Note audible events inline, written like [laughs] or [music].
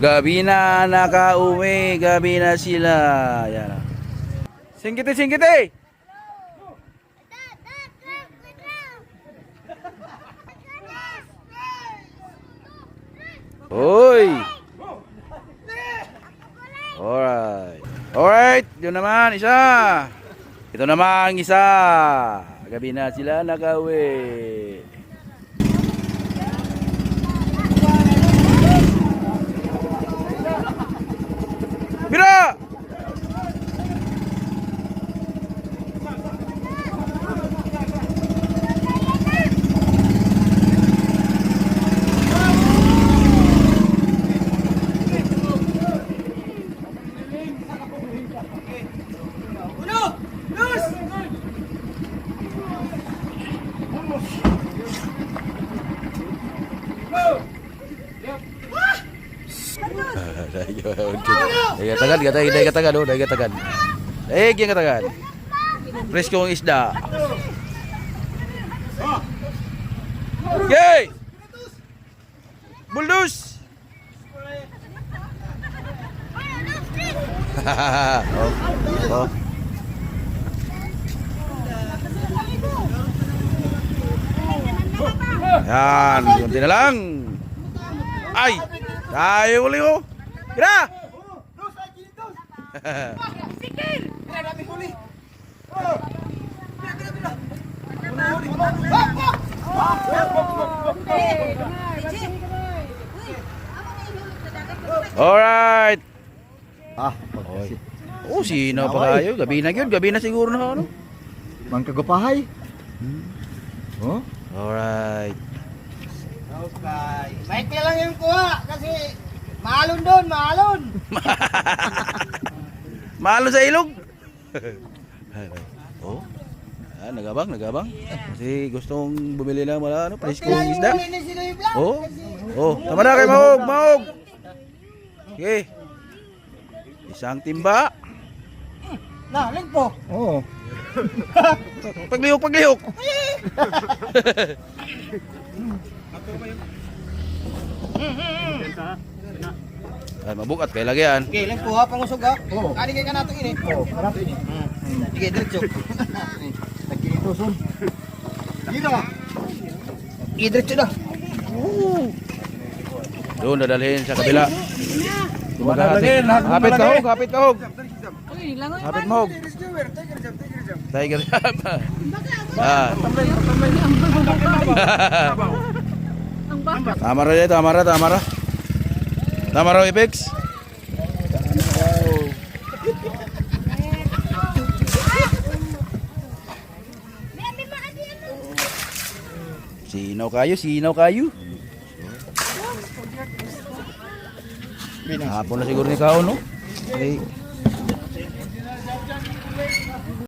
Gabi na nakauwi, gabi na sila. Yan. Singkiti, singkiti! Hoy! Alright. Alright, yun naman, isa. Ito naman, isa. Gabi na sila nakauwi. Dahil katagan, dahil dahil katagan, oh, dahil katagan. Dahil yung katagan. Presko ang isda. Yay! Buldus! [laughs] oh, oh. Yan, kunti na lang. Ay! Tayo uli oh. Gira! Alright. Ah, Oy. Oh, sino pa kayo? Gabi na yun. Gabi na siguro na ano. Mang kagupahay. Oh? Alright. Okay. Maikli lang yung kuha kasi maalon doon, maalon. [laughs] Malo sa ilog. [laughs] oh. Ah, nagabang, nagabang. Kasi gustong bumili ng mga ano, presko Kailangan isda. yung. Oh. Oh, tama na kay Mahog, Mahog. Okay. Isang timba. Na, lingpo. Oo. [laughs] Paglihok, paglihok. Ay, mabukat kay lagyan. Okay, lingpo ha, pangusog ha. Oo. Kali kay ka natin ini. Oo, harap ini. Sige, diretso. Nagkituson. Dito. Idiretso na. Doon dadalhin sa kabila. Madalagin, lahat ng Hapit malagay. kahog, hapit kahog. Hapit mahog. Tiger Jab. Ah. [laughs] Tama ra dito, tama ra, tama ra. Tama ra, Ipex. Sinaw kayo, sinaw kayo. Hapon na siguro ni Kao, no? Okay.